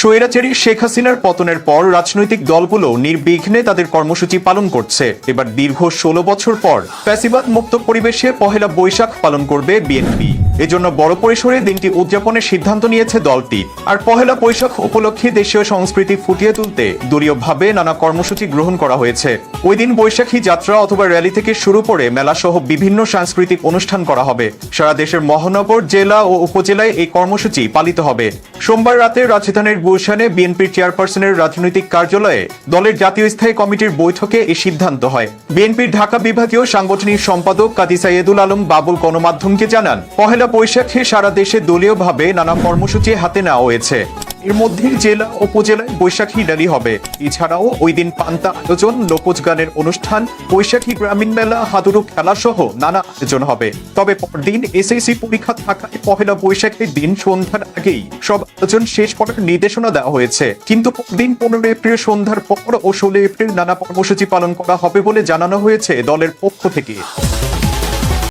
স্বৈরাচারী শেখ হাসিনার পতনের পর রাজনৈতিক দলগুলো নির্বিঘ্নে তাদের কর্মসূচি পালন করছে। এবার দীর্ঘ ষোলো বছর পর ফ্যাসিবাদ মুক্ত পরিবেশে পহেলা বৈশাখ পালন করবে বিএনপি। এজন্য বড় পরিসরে দিনটি উদযাপনের সিদ্ধান্ত নিয়েছে দলটি। আর পহেলা বৈশাখ উপলক্ষে দেশীয় সংস্কৃতি ফুটিয়ে তুলতে দলীয়ভাবে নানা কর্মসূচি গ্রহণ করা হয়েছে। ওই দিন বৈশাখী যাত্রা অথবা র্যালি থেকে শুরু করে মেলা সহ বিভিন্ন সাংস্কৃতিক অনুষ্ঠান করা হবে। সারা দেশের মহানগর, জেলা ও উপজেলায় এই কর্মসূচি পালিত হবে। সোমবার রাতে রাজধানীর গুলশানে বিএনপির চেয়ারপারসনের রাজনৈতিক কার্যালয়ে দলের জাতীয় স্থায়ী কমিটির বৈঠকে এই সিদ্ধান্ত হয়। বিএনপির ঢাকা বিভাগীয় সাংগঠনিক সম্পাদক কাদি সাইয়েদুল আলম বাবুল গণমাধ্যমকে জানান, পহেলা বৈশাখে সারা দেশে দলীয়ভাবে নানা কর্মসূচি হাতে নেওয়া হয়েছে। এর মধ্যে জেলা উপজেলায় বৈশাখী র্যালি হবে। এছাড়াও ওই দিন পান্তা আয়োজন, লোকজ গানের অনুষ্ঠান, বৈশাখী গ্রামীণ মেলা হাদুরু খেলা সহ নানা আয়োজন হবে। তবে পরদিন এসএসসি পরীক্ষা থাকায় পহেলা বৈশাখের দিন সন্ধ্যার আগেই সব আয়োজন শেষ করার নির্দেশনা দেওয়া হয়েছে। কিন্তু দিন পনেরো এপ্রিল সন্ধ্যার পর ও ষোলো এপ্রিল নানা কর্মসূচি পালন করা হবে বলে জানানো হয়েছে দলের পক্ষ থেকে।